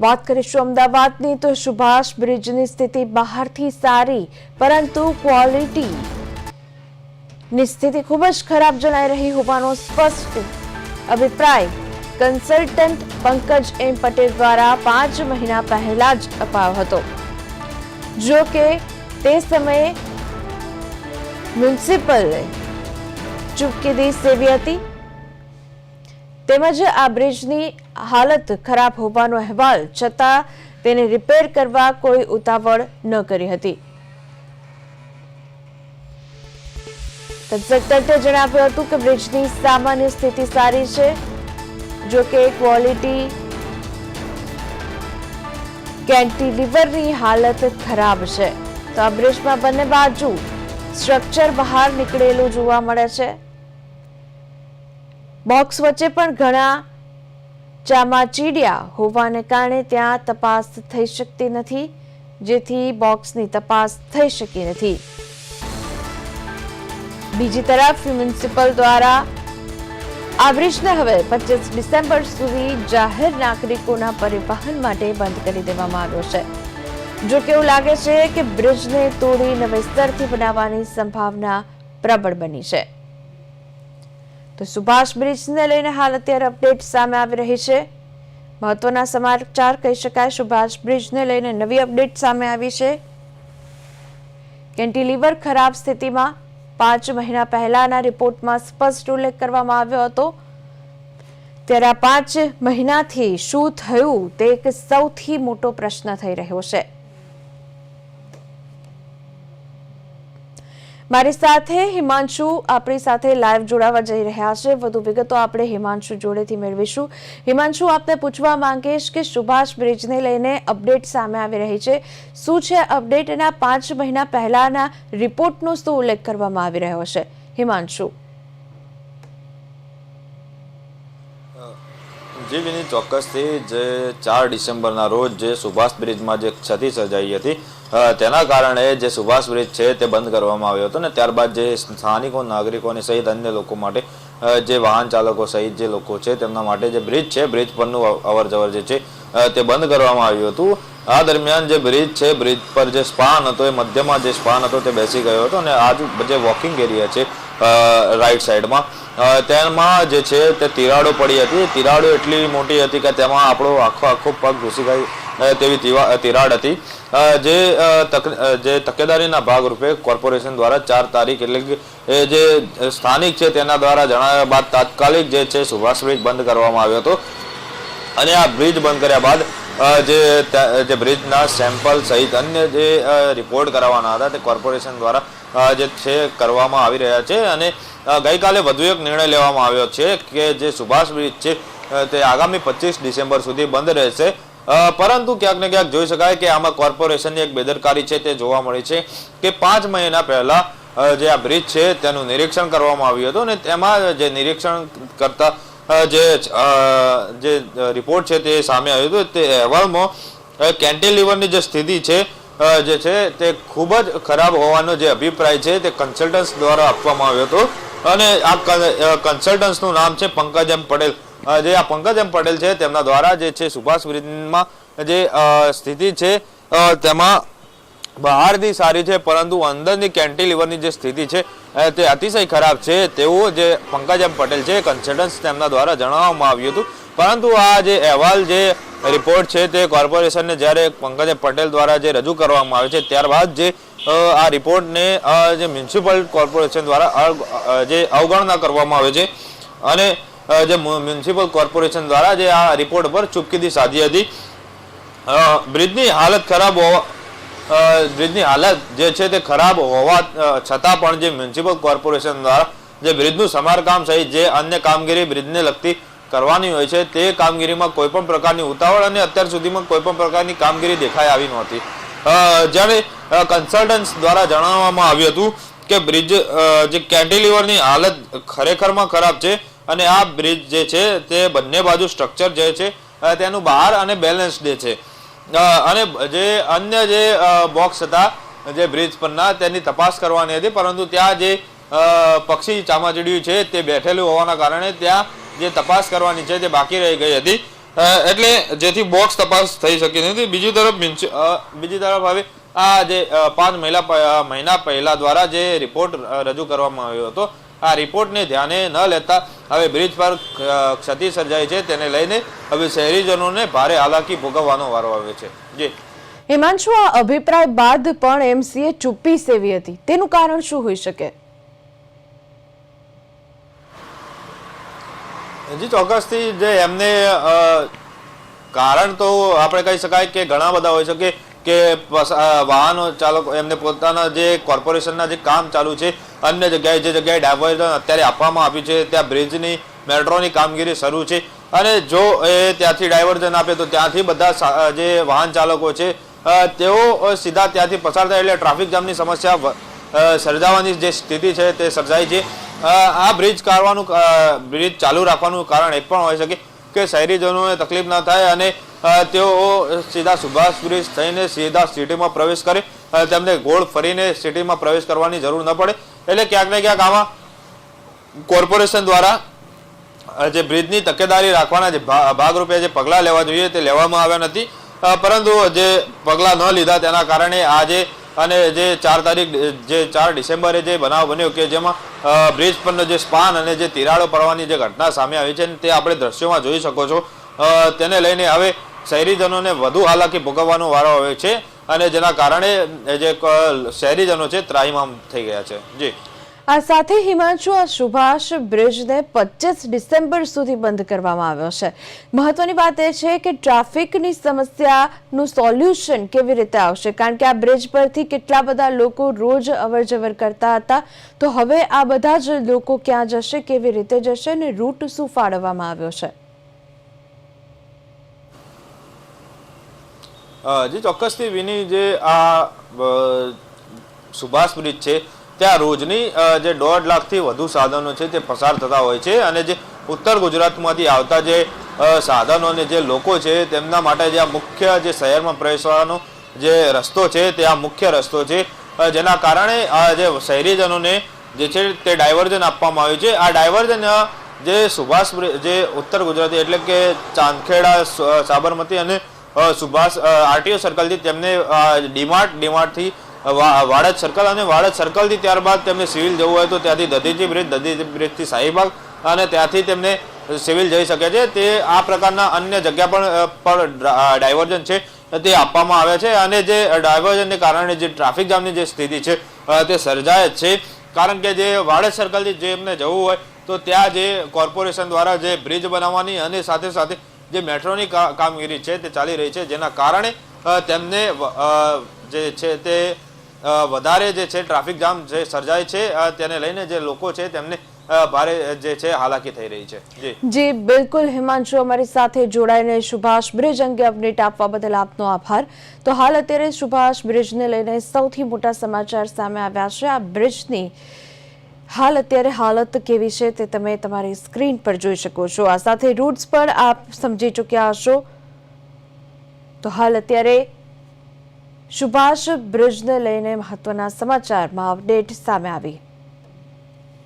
વાત કરીશું અમદાવાદની, તો સુભાષ બ્રિજની સ્થિતિ બહારથી સારી, પરંતુ ક્વોલિટી ની સ્થિતિ ખૂબ જ ખરાબ જણાઈ રહી હોવાનો સ્પષ્ટ અભિપ્રાય કન્સલ્ટન્ટ પંકજ એમ પટેલ દ્વારા પાંચ મહિના પહેલા જ અપાયો હતો. જો કે, તે સમયે મ્યુનિસિપલ ચૂપકીદી સેવી હતી. તેમજ આ બ્રિજની હાલત ખરાબ હોવાનો અહેવાલ છતાં તેને રિપેર કરવા કોઈ ઉતાવળ ન કરી હતી. જણાવ્યું હતું કે બ્રિજની સામાન્ય સ્થિતિ સારી છે, જો કે ક્વોલિટી કેન્ટીલિવરની હાલત ખરાબ છે. તો આ બ્રિજમાં બંને બાજુ સ્ટ્રક્ચર બહાર નીકળેલું જોવા મળે છે. બોક્સ વચ્ચે પણ ઘણા ચામાચીડિયા હોવાને કારણે ત્યાં તપાસ થઈ શકતી નથી, જેથી બોક્સની તપાસ થઈ શકી નથી. બીજી તરફ મ્યુનિસિપલ દ્વારા આ બ્રિજને હવે પચીસ ડિસેમ્બર સુધી જાહેર નાગરિકોના પરિવહન માટે બંધ કરી દેવામાં આવ્યો છે. જો કે એવું લાગે છે કે બ્રિજને તોડી નવેસરથી બનાવવાની સંભાવના પ્રબળ બની છે. તો સુભાષ બ્રિજને લઈને હાલ અત્યારે અપડેટ સામે આવી રહી છે. મહત્વના સમાચાર કહી શકાય, સુભાષ બ્રિજને લઈને નવી અપડેટ સામે આવી છે. કેન્ટીલિવર ખરાબ સ્થિતિમાં પાંચ મહિના પહેલાના રિપોર્ટમાં સ્પષ્ટ ઉલ્લેખ કરવામાં આવ્યો હતો. ત્યારે આ પાંચ મહિનાથી શું થયું તે એક સૌથી મોટો પ્રશ્ન થઈ રહ્યો છે. મારી સાથે હિમાંશુ આપણી સાથે લાઈવ જોડાવા જઈ રહ્યા છે. વધુ વિગતો આપણે હિમાંશુ જોડેથી મેળવીશું. હિમાંશુ, આપને પૂછવા માંગીશ કે સુભાષ બ્રિજને લઈને અપડેટ સામે આવી રહી છે. શું છે અપડેટ એના પાંચ મહિના પહેલાના રિપોર્ટનો શું ઉલ્લેખ કરવામાં આવી રહ્યો છે? હિમાંશુ. જી વિની ચોક્કસથી જે ચાર ડિસેમ્બરના રોજ જે સુભાષ બ્રિજમાં જે ક્ષતિ સર્જાઈ હતી તેના કારણે જે સુભાષ બ્રિજ છે તે બંધ કરવામાં આવ્યો હતો ને ત્યારબાદ જે સ્થાનિકો, નાગરિકોને સહિત અન્ય લોકો માટે જે વાહન ચાલકો સહિત જે લોકો છે તેમના માટે જે બ્રિજ છે, બ્રિજ પરનું અવ- અવર જવર જે છે તે બંધ કરવામાં આવ્યું હતું. આ દરમિયાન જે બ્રિજ છે, બ્રિજ પર જે સ્પાન હતો એ મધ્યમાં જે સ્પાન હતો તે બેસી ગયો હતો અને આજુ જે વોકિંગ એરિયા છે રાઈટ સાઈડમાં તેમાં જે છે તે તિરાડો પડી હતી. તિરાડો એટલી મોટી હતી કે તેમાં આપણો આખો આખો પગ ઘૂસી ગઈ તેવી તિરાડ હતી. જે જે તકેદારીના ભાગરૂપે કોર્પોરેશન દ્વારા ચાર તારીખ એટલે કે જે સ્થાનિક છે તેના દ્વારા જણાવ્યા બાદ તાત્કાલિક જે છે સુભાષ બ્રિજ બંધ કરવામાં આવ્યો હતો. અને આ બ્રિજ બંધ કર્યા બાદ જે જે બ્રિજના સેમ્પલ સહિત અન્ય જે રિપોર્ટ કરાવવાના હતા તે કોર્પોરેશન દ્વારા જે છે કરવામાં આવી રહ્યા છે અને ગઈકાલે વધુ એક નિર્ણય લેવામાં આવ્યો છે કે જે સુભાષ બ્રિજ છે તે આગામી પચીસ ડિસેમ્બર સુધી બંધ રહેશે. પરંતુ ક્યાંક ને ક્યાંક જોઈ શકાય કે આમાં કોર્પોરેશનની એક બેદરકારી છે તે જોવા મળી છે કે પાંચ મહિના પહેલા જે આ બ્રિજ છે તેનું નિરીક્ષણ કરવામાં આવ્યું હતું અને તેમાં જે નિરીક્ષણ કરતા જે જે રિપોર્ટ છે તે સામે આવ્યું હતું, તે અહેવાલમાં કેન્ટેલિવરની જે સ્થિતિ છે જે છે તે ખૂબ જ ખરાબ હોવાનો જે અભિપ્રાય છે તે કન્સલ્ટન્સ દ્વારા આપવામાં આવ્યો હતો. અને આ કન્સલ્ટન્સનું નામ છે પંકજ એમ પટેલ. જે આ પંકજ એમ પટેલ છે, તેમના દ્વારા જે છે સુભાષ બ્રિજમાં જે સ્થિતિ છે તેમાં બહારથી સારી છે, પરંતુ અંદરની કેન્ટીલિવરની જે સ્થિતિ છે તે અતિશય ખરાબ છે. તેવું જે પંકજ પટેલ છે કન્સલ્ટન્સ તેમના દ્વારા જણાવવામાં આવ્યું હતું. પરંતુ આ જે અહેવાલ જે રિપોર્ટ છે, તે કોર્પોરેશનને જ્યારે પંકજ પટેલ દ્વારા જે રજૂ કરવામાં આવે છે, ત્યારબાદ જે આ રિપોર્ટને જે મ્યુનિસિપલ કોર્પોરેશન દ્વારા જે અવગણના કરવામાં આવે છે, અને જે મ્યુનિસિપલ કોર્પોરેશન દ્વારા જે આ રિપોર્ટ પર ચૂપકીદી સાધી હતી. બ્રિજની હાલત ખરાબ હોવા બ્રિજની હાલત જે છે તે ખરાબ હોવા છતાં પણ જે મ્યુનિસિપલ કોર્પોરેશન દ્વારા જે બ્રિજનું સમારકામ સહિત જે અન્ય કામગીરી બ્રિજને લગતી કરવાની હોય છે, તે કામગીરીમાં કોઈ પણ પ્રકારની ઉતાવળ અને અત્યાર સુધીમાં કોઈ પણ પ્રકારની કામગીરી દેખાઈ આવી નહોતી. જ્યારે કન્સલ્ટન્સ દ્વારા જણાવવામાં આવ્યું હતું કે બ્રિજ જે કેન્ટિલિવરની હાલત ખરેખરમાં ખરાબ છે અને આ બ્રિજ જે છે તે બંને બાજુ સ્ટ્રક્ચર જે છે તેનું બહાર અને બેલેન્સ ડે છે. અને જે અન્ય જે બોક્સ હતા, જે બ્રિજ પરના, તેની તપાસ કરવાની હતી, પરંતુ ત્યાં જે પક્ષી ચામાચીડિયું છે, તે બેઠેલું હોવાના કારણે ત્યાં જે તપાસ કરવાની છે, તે બાકી રહી ગઈ હતી. એટલે જેથી બોક્સ તપાસ થઈ શકી નથી બીજી તરફ બીજી તરફ હવે આ જે પાંચ મહિલા મહિના પહેલા દ્વારા જે રિપોર્ટ રજૂ કરવામાં આવ્યો હતો આ રિપોર્ટને ધ્યાને ન લેતા હવે બ્રિજ પર ક્ષતિ સર્જાઈ છે તેને લઈને હવે શહેરીજનોને ભારે હાલાકી ભોગવવાનો વારો આવ્યો છે. જી. હિમાંશુ આ અભિપ્રાય બાદ પણ એમસીએ ચૂપ્પી સેવી હતી. તેનું કારણ શું હોઈ શકે? હજી ચોક્કસથી જે એમને કારણ તો આપણે કહી શકાય કે ઘણા બધા હોઈ શકે કે વાહન ચાલકો એમને પોતાના જે કોર્પોરેશનના જે કામ ચાલુ છે અન્ય જગ્યાએ જે જગ્યાએ ડાયવર્ઝન અત્યારે આપવામાં આવ્યું છે, ત્યાં બ્રિજની, મેટ્રોની કામગીરી શરૂ છે. અને જો એ ત્યાંથી ડાયવર્ઝન આપે તો ત્યાંથી બધા જે વાહન ચાલકો છે તેઓ સીધા ત્યાંથી પસાર થાય એટલે ટ્રાફિક જામની સમસ્યા સર્જાવાની જે સ્થિતિ છે તે સર્જાય છે. આ બ્રિજ કાઢવાનું બ્રિજ ચાલુ રાખવાનું કારણ એક પણ હોઈ શકે કે શહેરીજનોને તકલીફ ન થાય અને તેઓ સીધા સુભાષ બ્રિજ થઈને સીધા સિટીમાં પ્રવેશ કરે. તેમને ગોળ ફરીને સિટીમાં પ્રવેશ કરવાની જરૂર ન પડે. એટલે ક્યાંક ને ક્યાંક આમાં કોર્પોરેશન દ્વારા જે બ્રિજની તકેદારી રાખવાના જે ભાગરૂપે જે પગલાં લેવા જોઈએ તે લેવામાં આવ્યા નથી. પરંતુ જે પગલાં ન લીધા તેના કારણે આજે અને જે ચાર તારીખ, જે ચાર ડિસેમ્બરે જે બનાવ બન્યો કે જેમાં બ્રિજ પરનો જે સ્પાન અને જે તિરાડો પડવાની જે ઘટના સામે આવી છે તે આપણે દ્રશ્યોમાં જોઈ શકો છો. તેને લઈને હવે શહેરીજનોને વધુ હાલાકી ભોગવવાનો વારો આવ્યો છે. અને જેના કારણે જે શહેરીજનો છે, ત્રાહિમામ થઈ ગયા છે. જી. આ સાથે હિમાંશુ, આ સુભાષ બ્રિજને પચીસ ડિસેમ્બર સુધી બંધ કરવામાં આવ્યો છે. મહત્વની વાત એ છે કે ટ્રાફિકની સમસ્યાનું સોલ્યુશન કેવી રીતે આવશે? કારણ કે આ બ્રિજ પરથી કેટલા બધા લોકો રોજ અવર જવર કરતા હતા. તો હવે આ બધા જ લોકો ક્યાં જશે, કેવી રીતે જશે અને રૂટ શું ફાળવવામાં આવ્યો છે? જી ચોક્કસથી વિની જે આ સુભાષ બ્રિજ છે, ત્યાં રોજની જે દોઢ લાખથી વધુ સાધનો છે તે પસાર થતા હોય છે અને જે ઉત્તર ગુજરાતમાંથી આવતા જે સાધનો અને જે લોકો છે તેમના માટે જે આ મુખ્ય જે શહેરમાં પ્રવેશવાનો જે રસ્તો છે તે આ મુખ્ય રસ્તો છે જેના કારણે આ જે શહેરીજનોને જે છે તે ડાયવર્ઝન આપવામાં આવ્યું છે. આ ડાયવર્ઝન જે સુભાષ જે ઉત્તર ગુજરાતી એટલે કે ચાંદખેડા સાબરમતી અને સુભાષ આરટીઓ સર્કલથી તેમને ડીમાર્ટ, ડીમાર્ટથી વાડજ સર્કલ અને વાડજ સર્કલથી ત્યારબાદ તેમને સિવિલ જવું હોય તો ત્યાંથી દધીજી બ્રિજ, દધીજી બ્રિજથી શાહીબાગ અને ત્યાંથી તેમને સિવિલ જઈ શકે છે. તે આ પ્રકારના અન્ય જગ્યા પણ પણ ડાયવર્જન છે. તે આપવામાં આવે છે અને જે ડાયવર્ઝનને કારણે જે ટ્રાફિક જામની જે સ્થિતિ છે તે સર્જાય જ છે. કારણ કે જે વાડજ સર્કલથી જે એમને જવું હોય તો ત્યાં જે કોર્પોરેશન દ્વારા જે બ્રિજ બનાવવાની અને સાથે સાથે જે મેટ્રોની કામગીરી છે તે ચાલી રહી છે, જેના કારણે તેમને જે છે તે વધારે જે છે ટ્રાફિક જામ જે સર્જાય છે તેને લઈને જે લોકો છે તેમને ભારે જે છે હાલાકી થઈ રહી છે. જી, બિલકુલ હિમાંશુ, અમારી સાથે જોડાઈને સુભાષ બ્રિજ અંગે અપડેટ આપવા બદલ આપનો આભાર. તો હાલ અત્યારે સુભાષ બ્રિજને લઈને સૌથી મોટા સમાચાર સામે આવ્યા છે. આ બ્રિજની હાલ અત્યારે હાલત કેવી છે તે તમે તમારી સ્ક્રીન પર જોઈ શકો છો. આ સાથે રૂટ્સ પણ આપ સમજી ચૂક્યા હશો. તો હાલ અત્યારે સુભાષ બ્રિજને લઈને મહત્વના સમાચારમાં અપડેટ સામે આવી.